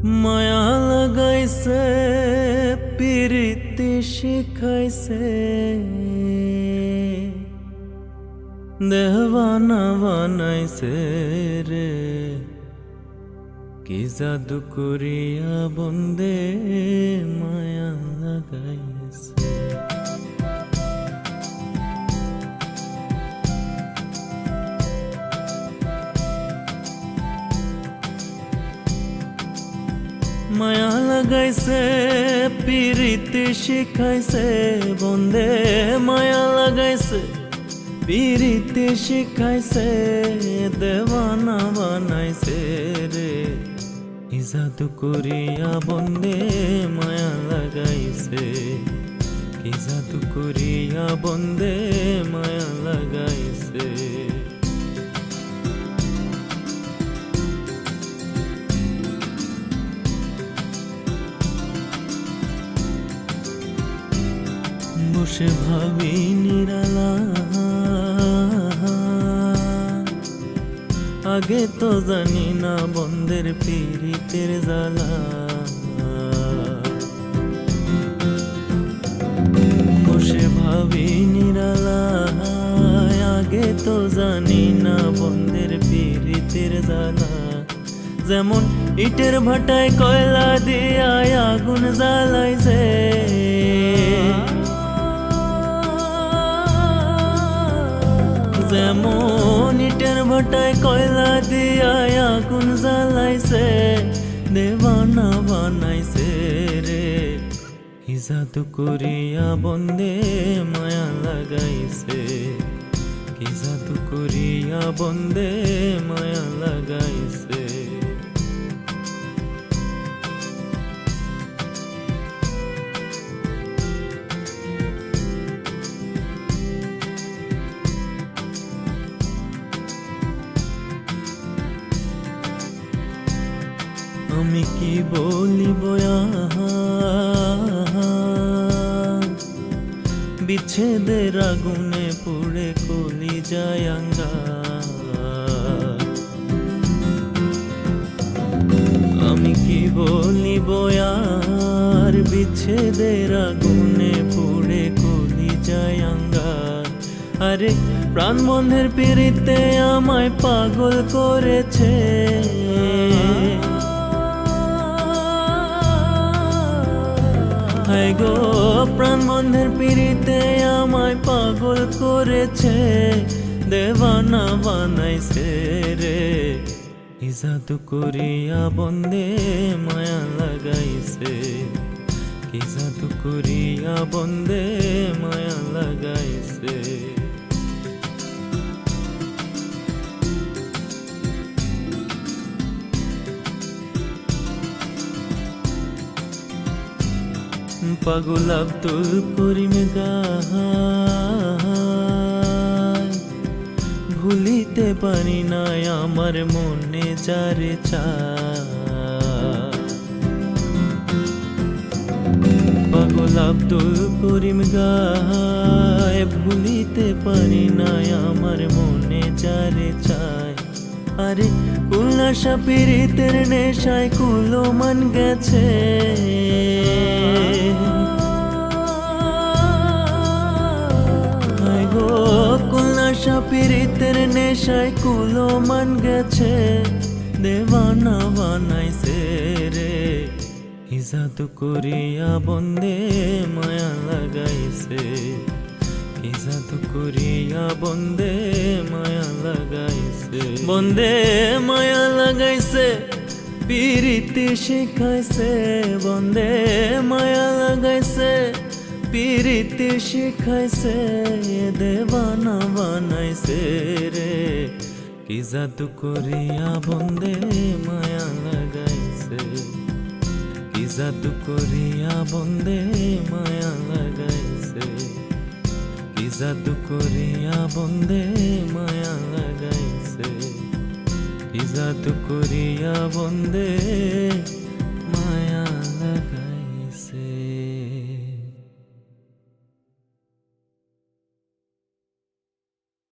মায়া লাগাইছে পিরিতি শিখাইছে দেহবানা বানাইছে রে কি জাদু করিয়া বন্দে মায়া মায়া লাগাইছে পিরিতি শিখাইছে, বন্দে মায়া লাগাইছে পিরিতি শিখাইছে, দেওয়ানা বানাইছে রে। ই জাদু করিয়া বন্দে মায়া লাগাইছে কি জাদু করিয়া বন্দে মায়া লাগাইছে বসে ভাবি নিরালা। আগে তো জানি না বন্ধের পীড়িতের জ্বালা। বসে ভাবি নিরালা। আগে তো জানি না বন্ধের পীড়িতের জ্বালা। যেমন ইটের ভাটায় কয়লা দিয়া আগুন জ্বালাইছে। যেমন ইটের ভাটায় কয়লা দিয়া আগুন জ্বালাইছে, দেবানা বানাইছে রে। হিজাত করিয়া বন্দে মায়া লাগাইছে হিজাত করিয়া বন্দে মায়া লাগাইছে। আমি কি বলিব? বিচ্ছেদের আগুনে পুড়ে কলি যায় আঙ্গার। আমি কি বলিব আর বিচ্ছেদের আগুনে পুড়ে কলি যায় আঙ্গার আরে প্রাণ বন্ধের পিড়িতে আমায় পাগল করেছে হায় গো। প্রাণ বন্ধের পিড়িতে আমায় পাগল করেছে। দেওয়ানা বানাইছে রে। ইজাদু জাদু করিয়া বন্দে মায়া লাগাইছে। কি জাদু করিয়া বন্দে মায়া লাগাইছে। পাগল আব্দুল করিম গায় ভুলিতে পারি না আমার মনে যারে চায় পাগল আব্দুল করিম গায় ভুলিতে পারি না আমার মনে যারে চায় আরে উল্লাসা পীড়িতের নেশায় কুলো মান গেছে। কুল্লাসা পীড়িতের নেশায় কুলো মান গেছে। দেওয়ানা বানাইছে রে। ই জাদু করিয়া বন্দে মায়া লাগাইছে। জাদু করিয়া বন্দে মায়া লাগাইছে। বন্দে মায়া লাগাইছে, পিরিতি শিখাইছে। বন্দে মায়া লাগাইছে, পিরিতি শিখাইছে দেওয়ানা বানাইছে রে। কি করিয়া বন্দে মায়া লাগাইছে। কি জাদু করিয়া বন্দে মায়া লাগাইছে। জাদু করিয়া বন্দে মায়া লাগাইছে। কি জাদু করিয়া বন্দে